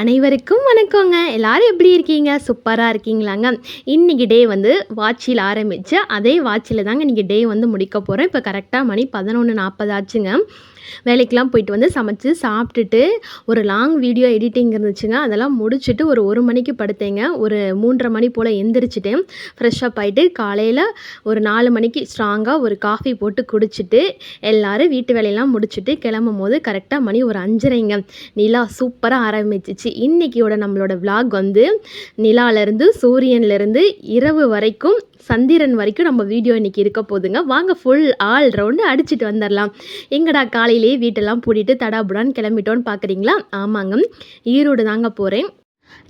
அனைவருக்கும் வணக்கங்க. எல்லாரும் எப்படி இருக்கீங்க? சூப்பராக இருக்கீங்களாங்க. இன்றைக்கி டே வந்து வாட்சியில் ஆரம்பித்து அதே வாட்சியில் தாங்க இன்றைக்கி டே வந்து முடிக்க போகிறோம் இப்போ கரெக்டாக மணி பதினொன்று நாற்பது ஆச்சுங்க. வேலைக்கெலாம் போயிட்டு வந்து சமைச்சு சாப்பிட்டுட்டு ஒரு லாங் வீடியோ எடிட்டிங் இருந்துச்சுங்க. அதெல்லாம் முடிச்சுட்டு ஒரு ஒரு மணிக்கு படுத்தேங்க. ஒரு மூன்றரை மணி போல் எந்திரிச்சிட்டேன் ஃப்ரெஷ் அப் ஆகிட்டு காலையில் ஒரு நாலு மணிக்கு ஸ்ட்ராங்காக ஒரு காஃபி போட்டு குடிச்சிட்டு எல்லோரும் வீட்டு வேலையெல்லாம் முடிச்சுட்டு கிளம்பும் போது கரெக்டாக மணி ஒரு அஞ்சரைங்க. நிலா சூப்பராக ஆரம்பிச்சிச்சு. இன்றைக்கியோட நம்மளோட vlog வந்து நிலாலேருந்து சூரியன்லேருந்து இரவு வரைக்கும் சந்திரன் வரைக்கும் நம்ம வீடியோ இன்றைக்கி இருக்க போதுங்க. வாங்க ஃபுல் ஆல் ரவுண்டு அடிச்சுட்டு வந்துடலாம் எங்கடா காலையிலேயே வீட்டெல்லாம் பூட்டிட்டு தடாபுடான்னு கிளம்பிட்டோன்னு பார்க்குறீங்களா ஆமாங்க. ஈரோடு தாங்க போகிறேன்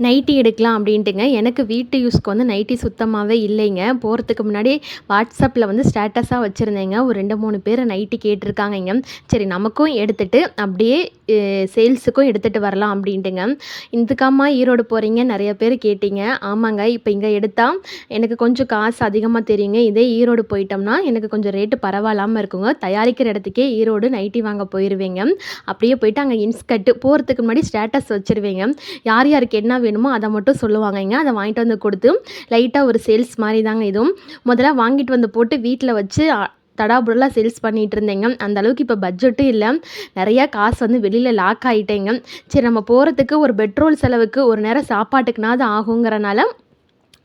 நைட்டி எடுக்கலாம் அப்படின்ட்டுங்க. எனக்கு வீட்டு யூஸ்க்கு வந்து நைட்டி சுத்தமாகவே இல்லைங்க. போகிறதுக்கு முன்னாடி வாட்ஸ்அப்பில் வந்து ஸ்டேட்டஸாக வச்சுருந்தேங்க. ஒரு ரெண்டு மூணு பேர் நைட்டி கேட்டிருக்காங்கங்க. சரி நமக்கும் எடுத்துகிட்டு அப்படியே சேல்ஸுக்கும் எடுத்துகிட்டு வரலாம் அப்படின்ட்டுங்க. இதுக்காம்மா ஈரோடு போகிறீங்க நிறைய பேர் கேட்டீங்க. ஆமாங்க இப்போ இங்கே எடுத்தால் எனக்கு கொஞ்சம் காசு அதிகமாக தெரியுங்க. இதே ஈரோடு போயிட்டோம்னா எனக்கு கொஞ்சம் ரேட்டு பரவாயில்லாமல் இருக்குங்க. தயாரிக்கிற இடத்துக்கே ஈரோடு நைட்டி வாங்க போயிடுவேங்க அப்படியே போயிட்டு அங்கே இன்ஸ்கட்டு போகிறதுக்கு முன்னாடி ஸ்டேட்டஸ் வச்சுருவேங்க. யார் யாருக்கு என்ன என்ன வேணுமோ அதை மட்டும் சொல்லுவாங்கங்க. அதை வாங்கிட்டு வந்து கொடுத்து லைட்டாக ஒரு சேல்ஸ் மாதிரி தாங்க இதுவும். முதல்ல வாங்கிட்டு வந்து போட்டு வீட்டில் வச்சு தடாபுடலாக சேல்ஸ் பண்ணிகிட்டு இருந்தேங்க. அந்த அளவுக்கு இப்போ பட்ஜெட்டும் இல்லை. நிறையா காசு வந்து வெளியில் லாக் ஆகிட்டேங்க சரி நம்ம போகிறதுக்கு ஒரு பெட்ரோல் செலவுக்கு ஒரு நேரம் சாப்பாட்டுக்குனாது ஆகுங்கிறனால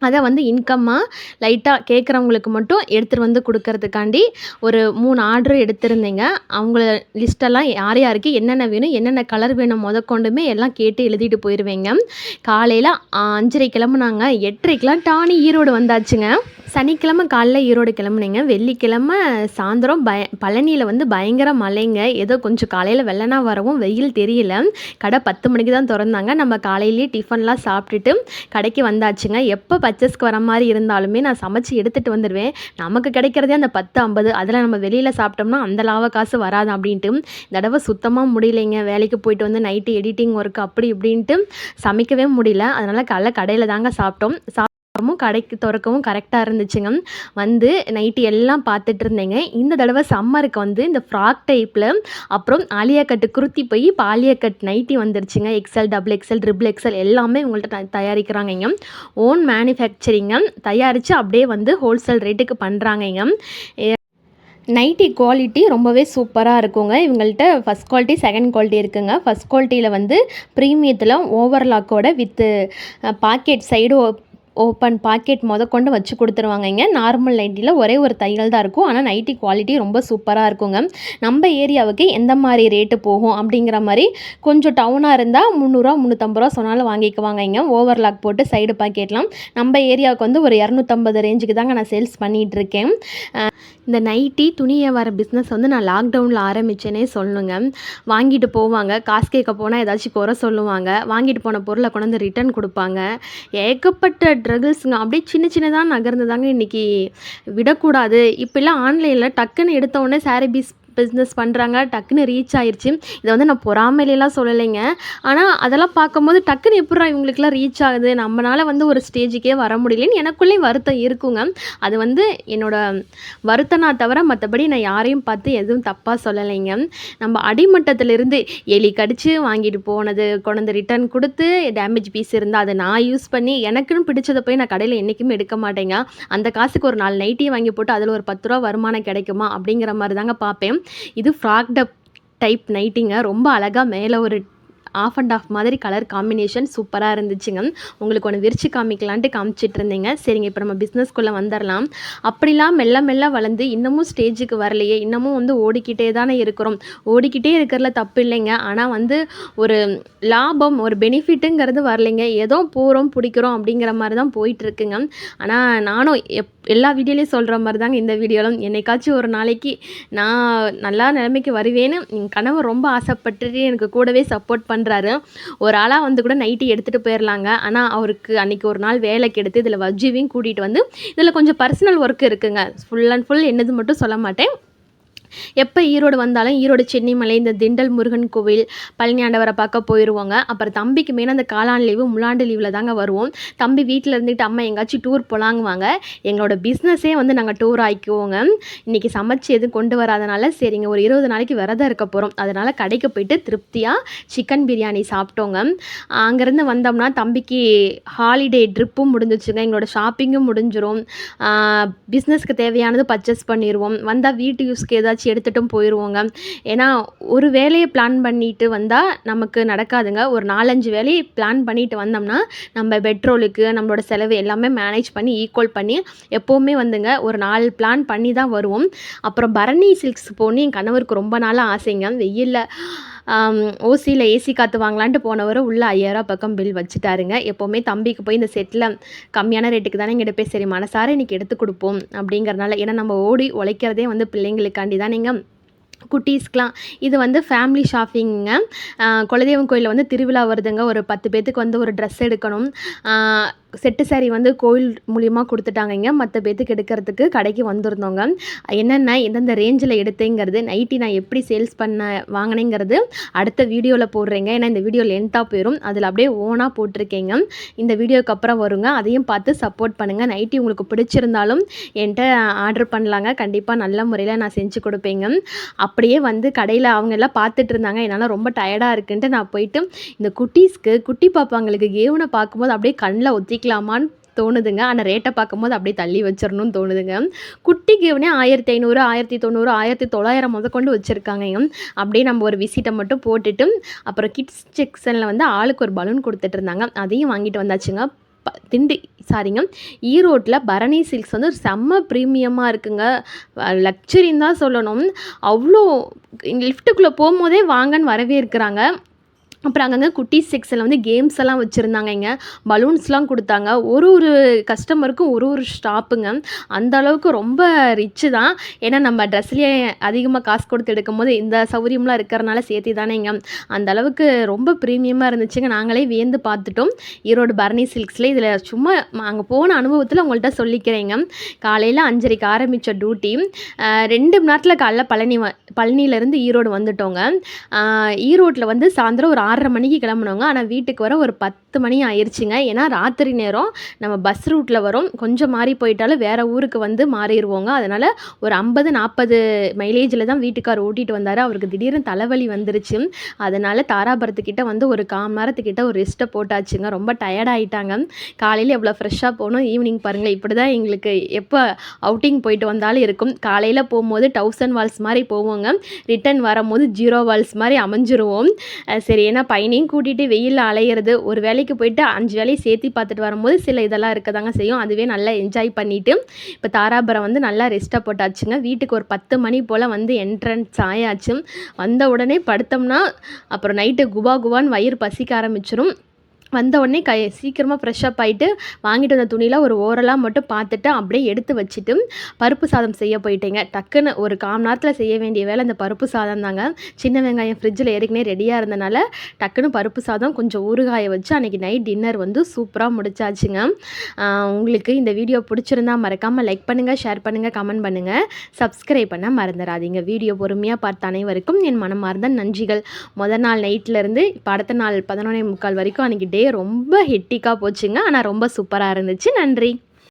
அதை வந்து இன்கம்மாக லைட்டாக கேட்குறவங்களுக்கு மட்டும் எடுத்துகிட்டு வந்து கொடுக்கறதுக்காண்டி ஒரு மூணு ஆர்டர் எடுத்திருந்தேங்க. அவங்கள லிஸ்ட்டெல்லாம் யார் யாருக்கு என்னென்ன வேணும் என்னென்ன கலர் வேணும் முதற்கொண்டுமே எல்லாம் கேட்டு எழுதிட்டு போயிடுவேங்க காலையில் அஞ்சரை கிளம்புனாங்க. எட்டரைக்கெலாம் டானி ஈரோடு வந்தாச்சுங்க. சனிக்கிழமை காலைல ஈரோடு கிளம்புனேங்க. வெள்ளிக்கிழமை சாயந்தரம் பய பழனியில் வந்து பயங்கர மழைங்க. ஏதோ கொஞ்சம் காலையில் வெள்ளனா வரவும் வெயில் தெரியல. கடை பத்து மணிக்கு தான் திறந்தாங்க. நம்ம காலையிலேயே டிஃபன்லாம் சாப்பிட்டுட்டு கடைக்கு வந்தாச்சுங்க. எப்போ பர்ச்சஸ்க்கு வர மாதிரி இருந்தாலுமே நான் சமைச்சு எடுத்துகிட்டு வந்துடுவேன் நமக்கு கிடைக்கிறதே அந்த பத்து ஐம்பது அதில் நம்ம வெளியில் சாப்பிட்டோம்னா அந்த லாப காசு வராது அப்படின்ட்டு இந்த தடவை சுத்தமாக முடியலைங்க. வேலைக்கு போயிட்டு வந்து நைட்டு எடிட்டிங் ஒர்க் அப்படி இப்படின்ட்டு சமைக்கவே முடியல. அதனால் காலைல கடையில் தாங்க சாப்பிட்டோம். அப்புறமும் கடைக்கு திறக்கவும் கரெக்டாக இருந்துச்சுங்க. வந்து நைட்டு எல்லாம் பார்த்துட்டு இருந்தேங்க. இந்த தடவை சம்மருக்கு வந்து இந்த ஃப்ராக் டைப்பில் அப்புறம் ஆலியா கட்டு குருத்தி போய் இப்போ ஆலியா கட் நைட்டி வந்துருச்சுங்க. XL double XL triple XL எல்லாமே உங்கள்கிட்ட தயாரிக்கிறாங்க தயாரிக்கிறாங்கங்க. ஓன் மேனுஃபேக்சரிங்க தயாரித்து அப்படியே வந்து ஹோல்சேல் ரேட்டுக்கு பண்ணுறாங்கங்க நைட்டி குவாலிட்டி ரொம்பவே சூப்பராக இருக்குங்க. இவங்கள்ட்ட ஃபஸ்ட் குவாலிட்டி செகண்ட் குவாலிட்டி இருக்குங்க. ஃபஸ்ட் குவாலிட்டியில் வந்து ப்ரீமியத்தில் ஓவர்லாக்கோட வித்து பாக்கெட் சைடு ஓப்பன் பாக்கெட் முதக்கொண்டு வச்சு கொடுத்துருவாங்கங்க. நார்மல் நைட்டியில் ஒரே ஒரு தையல் தான் இருக்கும். ஆனால் நைட்டி குவாலிட்டி ரொம்ப சூப்பராக இருக்குங்க. நம்ம ஏரியாவுக்கு எந்த மாதிரி ரேட்டு போகும் அப்படிங்கிற மாதிரி கொஞ்சம் டவுனாக இருந்தால் முந்நூறுரூவா முந்நூற்றம்பது ரூபா சொன்னாலும் வாங்கிக்குவாங்கங்க. ஓவர்லாக் போட்டு சைடு பாக்கெட்லாம் நம்ம ஏரியாவுக்கு வந்து ஒரு இரநூத்தம்பது ரேஞ்சுக்கு தாங்க நான் சேல்ஸ் பண்ணிகிட்ருக்கேன் இந்த நைட்டி துணியை வர பிஸ்னஸ் வந்து நான் லாக்டவுனில் ஆரம்பித்தேனே சொல்லுங்க வாங்கிட்டு போவாங்க. காசு கேட்க போனால் ஏதாச்சும் குறை சொல்லுவாங்க. வாங்கிட்டு போன பொருளை கொண்டு வந்து ரிட்டர்ன் கொடுப்பாங்க. ஏகப்பட்ட ட்ரகிள்ஸுங்க அப்படியே சின்ன சின்னதாக நகர்ந்து தாங்க இன்றைக்கி விடக்கூடாது இப்போல்லாம் ஆன்லைனில் டக்குன்னு எடுத்த உடனே சாரீ பீஸ் பிஸ்னஸ் பண்ணுறாங்க டக்குன்னு ரீச் ஆயிடுச்சு இதை வந்து நான் பொறாமையிலாம் சொல்லலைங்க. ஆனால் அதெல்லாம் பார்க்கும்போது டக்குன்னு எப்படிடா இவங்களுக்குலாம் ரீச் ஆகுது? நம்மளால் வந்து ஒரு ஸ்டேஜுக்கே வர முடியலன்னு எனக்குள்ளேயும் வருத்தம் இருக்குங்க. அது வந்து என்னோடய வருத்தனா தவிர மற்றபடி நான் யாரையும் பார்த்து எதுவும் தப்பாக சொல்லலைங்க. நம்ம அடிமட்டத்திலிருந்து எலி கடித்து வாங்கிட்டு போனது கொண்டு ரிட்டர்ன் கொடுத்து டேமேஜ் பீஸ் இருந்தால் அதை நான் யூஸ் பண்ணி எனக்குன்னு பிடிச்சதை போய் நான் கடையில் என்றைக்குமே எடுக்க மாட்டேங்க. அந்த காசுக்கு ஒரு நாலு நைட்டி வாங்கி போட்டு அதில் ஒரு பத்து ரூபா வருமானம் கிடைக்குமா அப்படிங்கிற மாதிரி தாங்க பார்ப்பேன். இது ஃப்ராக்டப் டைப் நைட்டிங்க ரொம்ப அழகாக மேலே ஒரு ஆஃப் அண்ட் ஆஃப் மாதிரி கலர் காம்பினேஷன் சூப்பராக இருந்துச்சுங்க. உங்களுக்கு ஒன்று விரிச்சு காமிக்கலான்ட்டு காமிச்சிட்டு இருந்தீங்க. சரிங்க இப்போ நம்ம பிஸ்னஸ்க்குள்ளே வந்துடலாம் அப்படிலாம் மெல்ல மெல்ல வளர்ந்து இன்னமும் ஸ்டேஜுக்கு வரலையே. இன்னமும் வந்து ஓடிக்கிட்டே தானே இருக்கிறோம். ஓடிக்கிட்டே இருக்கிறதுல தப்பு இல்லைங்க. ஆனால் வந்து ஒரு லாபம் ஒரு பெனிஃபிட்டுங்கிறது வரலைங்க. ஏதோ போகிறோம் பிடிக்கிறோம் அப்படிங்கிற மாதிரி தான் போயிட்டு இருக்குங்க. ஆனால் நானும் எப் எல்லா வீடியோலையும் சொல்கிற மாதிரி தாங்க இந்த வீடியோலும். என்னைக்காச்சும் ஒரு நாளைக்கு நான் நல்லா நிலைமைக்கு வருவேன்னு என் கணவர் ரொம்ப ஆசைப்பட்டுட்டு எனக்கு கூடவே சப்போர்ட் பண்ண பண்ணுறாரு ஒரு ஆளாக வந்து கூட நைட்டி எடுத்துகிட்டு போயிடலாங்க ஆனால் அவருக்கு அன்றைக்கி ஒரு நாள் வேலைக்கு எடுத்து இதில் வஜ்ஜிவையும் கூட்டிகிட்டு வந்து இதில் கொஞ்சம் பர்சனல் ஒர்க் இருக்குங்க. ஃபுல் அண்ட் ஃபுல் என்னது மட்டும் சொல்ல மாட்டேன். எப்போ ஈரோடு வந்தாலும் ஈரோடு சென்னிமலை இந்த திண்டல் முருகன் கோவில் பழனி ஆண்டவரை பார்க்க போயிடுவாங்க அப்புறம் தம்பிக்கு மெயின் அந்த காலான் லீவு முலாண்டு லீவில் தாங்க வருவோம். தம்பி வீட்டில் இருந்துட்டு அம்மா எங்காச்சும் டூர் போலாங்குவாங்க. எங்களோட பிஸ்னஸே வந்து நாங்கள் டூர் ஆக்கிவோங்க இன்றைக்கி சமைச்சு எதுவும் கொண்டு வராதனால சரிங்க ஒரு இருபது நாளைக்கு விரதம் இருக்க போகிறோம் அதனால் கடைக்கு போயிட்டு திருப்தியாக சிக்கன் பிரியாணி சாப்பிட்டோங்க. அங்கேருந்து வந்தோம்னா தம்பிக்கு ஹாலிடே ட்ரிப்பும் முடிஞ்சிச்சுங்க. எங்களோட ஷாப்பிங்கும் முடிஞ்சிடும் பிஸ்னஸ்க்கு தேவையானது பர்ச்சேஸ் பண்ணிடுவோம் வந்தால் வீட்டு யூஸ்க்கு ஏதாச்சும் எடுத்துட்டும் போயிடுவோங்க ஏன்னா ஒரு வேலையை பிளான் பண்ணிட்டு வந்தால் நமக்கு நடக்காதுங்க. ஒரு நாலஞ்சு வேலையை பிளான் பண்ணிட்டு வந்தோம்னா நம்ம பெட்ரோலுக்கு நம்மளோட செலவு எல்லாமே மேனேஜ் பண்ணி ஈக்குவல் பண்ணி எப்போவுமே வந்துங்க ஒரு நாலு பிளான் பண்ணி தான் வருவோம். அப்புறம் பரணி சில்க்ஸ் போகணும் என் கணவருக்கு ரொம்ப நாளாக ஆசைங்க. வெயிலில் ஓசியில் ஏசி காற்று வாங்கலான்ட்டு போனவர் உள்ள ஐயாயிரம் பக்கம் பில் வச்சுட்டாருங்க. எப்போவுமே தம்பிக்கு போய் இந்த செட்டில் கம்மியான ரேட்டுக்கு தானே இங்கே எடுப்பேன் சரி மனசார இன்றைக்கி எடுத்து கொடுப்போம் அப்படிங்கிறனால ஏன்னா நம்ம ஓடி உழைக்கிறதே வந்து பிள்ளைங்களுக்காண்டி தான் நீங்கள் குட்டீஸ்க்கெலாம் இது வந்து ஃபேமிலி ஷாப்பிங்க குலதெய்வம் கோயிலில் வந்து திருவிழா வருதுங்க. ஒரு பத்து பேர்த்துக்கு வந்து ஒரு ட்ரெஸ் எடுக்கணும். செட்டு சாரி வந்து கோயில் மூலிமா கொடுத்துட்டாங்கங்க. மற்ற பேத்துக்கு எடுக்கிறதுக்கு கடைக்கு வந்திருந்தோங்க. என்னென்ன எந்தெந்த ரேஞ்சில் எடுத்தேங்கிறது நைட்டி நான் எப்படி சேல்ஸ் பண்ண வாங்கினேங்கிறது அடுத்த வீடியோவில் போடுறேங்க. ஏன்னா இந்த வீடியோ லென்த்தாக போயிடும் அதில் அப்படியே ஓனாக போட்டிருக்கேங்க. இந்த வீடியோக்கு அப்புறம் வருங்க. அதையும் பார்த்து சப்போர்ட் பண்ணுங்கள் நைட்டி உங்களுக்கு பிடிச்சிருந்தாலும் என்கிட்ட ஆர்டர் பண்ணலாங்க. கண்டிப்பாக நல்ல முறையில் நான் செஞ்சு கொடுப்பேங்க. அப்படியே வந்து கடையில் அவங்க எல்லாம் பார்த்துட்டு இருந்தாங்க. என்னால் ரொம்ப டயர்டாக இருக்குன்ட்டு நான் போயிட்டு இந்த குட்டீஸ்க்கு குட்டி பாப்பாங்களுக்கு கேவனை பார்க்கும்போது அப்படியே கண்ணில் ஒத்தி வாங்கிக்கலாமான்னு தோணுதுங்க. ஆனால் ரேட்டை பார்க்கும்போது அப்படியே தள்ளி வச்சிடணும்னு தோணுதுங்க. குட்டி கேவனே ஆயிரத்தி ஐநூறு ஆயிரத்தி தொண்ணூறு ஆயிரத்தி தொள்ளாயிரம் முத கொண்டு வச்சுருக்காங்க. அப்படியே நம்ம ஒரு விசிட்டை மட்டும் போட்டுட்டு அப்புறம் கிட்ஸ் செக்ஷனில் வந்து ஆளுக்கு ஒரு பலூன் கொடுத்துட்டு இருந்தாங்க. அதையும் வாங்கிட்டு வந்தாச்சுங்க. ப திண்டி சாரிங்க ஈரோட்டில் பரணி சில்க்ஸ் வந்து செம்ம ப்ரீமியமாக இருக்குங்க. லக்ஸரின்னு தான் சொல்லணும். அவ்வளோ லிஃப்ட்டுக்குள்ளே போகும்போதே வாங்கன்னு வரவே இருக்கிறாங்க அப்புறம் அங்கங்கே குட்டீஸ் செக்ஷனில் வந்து கேம்ஸ் எல்லாம் வச்சுருந்தாங்க இங்கே. பலூன்ஸ்லாம் கொடுத்தாங்க. ஒரு ஒரு கஸ்டமருக்கும் ஒரு ஒரு ஸ்டாப்புங்க அந்த அளவுக்கு ரொம்ப ரிச்சு தான். ஏன்னா நம்ம ட்ரெஸ்லேயே அதிகமாக காசு கொடுத்து எடுக்கும் போது இந்த சௌகரியம்லாம் இருக்கிறனால சேர்த்து தானே இங்கே. அந்த அளவுக்கு ரொம்ப ப்ரீமியமாக இருந்துச்சுங்க. நாங்களே வியந்து பார்த்துட்டோம். ஈரோடு பரணி சில்க்ஸில் இதில் சும்மா அங்கே போன அனுபவத்தில் உங்கள்கிட்ட சொல்லிக்கிறேங்க. காலையில் அஞ்சரைக்கு ஆரம்பித்த டியூட்டி ரெண்டு மணி நேரத்தில் காலைல பழனி வ பழனியிலேருந்து ஈரோடு வந்துட்டோங்க. ஈரோட்டில் வந்து சாயந்தரம் ஒரு ஆறரை மணிக்கு கிளம்புனவங்க. ஆனால் வீட்டுக்கு வர ஒரு பத்து மணி ஆயிடுச்சுங்க ஏன்னா ராத்திரி நேரம் நம்ம பஸ் ரூட்டில் வரும். கொஞ்சம் மாறி போயிட்டாலும் வேறு ஊருக்கு வந்து மாறிடுவோங்க அதனால் ஒரு ஐம்பது நாற்பது மைலேஜில் தான் வீட்டுக்கார் ஓட்டிகிட்டு வந்தார். அவருக்கு திடீர்னு தலைவலி வந்துருச்சு. அதனால் தாராபுரத்துக்கிட்ட வந்து ஒரு கால் நேரத்துக்கிட்ட ஒரு ரெஸ்ட்டை போட்டாச்சுங்க. ரொம்ப டயர்டாயிட்டாங்க காலையில் எவ்வளோ ஃப்ரெஷ்ஷாக போகணும்? ஈவினிங் பாருங்கள் இப்படி தான் எங்களுக்கு எப்போ அவுட்டிங் போயிட்டு வந்தாலும் இருக்கும். காலையில் போகும்போது தௌசண்ட் வால்ஸ் மாதிரி போவோங்க. ரிட்டன் வரும்போது ஜீரோ வால்ஸ் மாதிரி அமைஞ்சிருவோம். சரி ஏன்னா பையனையும் கூட்டிகிட்டு வெயிலில் அலையிறது ஒரு வேலைக்கு போயிட்டு அஞ்சு வேலையை சேர்த்து பார்த்துட்டு வரும்போது சில இதெல்லாம் இருக்க தாங்க செய்யும். அதுவே நல்லா என்ஜாய் பண்ணிவிட்டு இப்போ தாராபுரம் வந்து நல்லா ரெஸ்ட்டாக போட்டாச்சுங்க. வீட்டுக்கு ஒரு பத்து மணி போல் வந்து என்ட்ரன்ஸ் ஆயாச்சு. வந்த உடனே படுத்தோம்னா அப்புறம் நைட்டு குபா குபான்னு வயிறு பசிக்க ஆரம்பிச்சிடும் வந்த உடனே கை சீக்கிரமாக ஃப்ரெஷ்ஷப் ஆகிட்டு வாங்கிட்டு வந்த துணியில் ஒரு ஓரலாக மட்டும் பார்த்துட்டு அப்படியே எடுத்து வச்சுட்டு பருப்பு சாதம் செய்ய போயிட்டேங்க. டக்குன்னு ஒரு காம் நேரத்தில் செய்ய வேண்டிய வேலை அந்த பருப்பு சாதம் தாங்க. சின்ன வெங்காயம் ஃப்ரிட்ஜில் ஏற்கனவே ரெடியாக இருந்தனால டக்குன்னு பருப்பு சாதம் கொஞ்சம் ஊறுகாய வச்சு அன்றைக்கி நைட் டின்னர் வந்து சூப்பராக முடிச்சாச்சுங்க. உங்களுக்கு இந்த வீடியோ பிடிச்சிருந்தா மறக்காமல் லைக் பண்ணுங்கள் ஷேர் பண்ணுங்கள் கமெண்ட் பண்ணுங்கள் சப்ஸ்கிரைப் பண்ண மறந்துடாதீங்க. வீடியோ பொறுமையாக பார்த்த அனைவருக்கும் என் மனமார்ந்த நன்றிகள். முதல் நாள் நைட்லேருந்து இப்போ அடுத்த நாள் பதினொன்னே முக்கால் வரைக்கும் அன்றைக்கி டே ரொம்ப ஹெட்டிக்காக போச்சுங்க. ஆனால் ரொம்ப சூப்பராக இருந்துச்சு. நன்றி.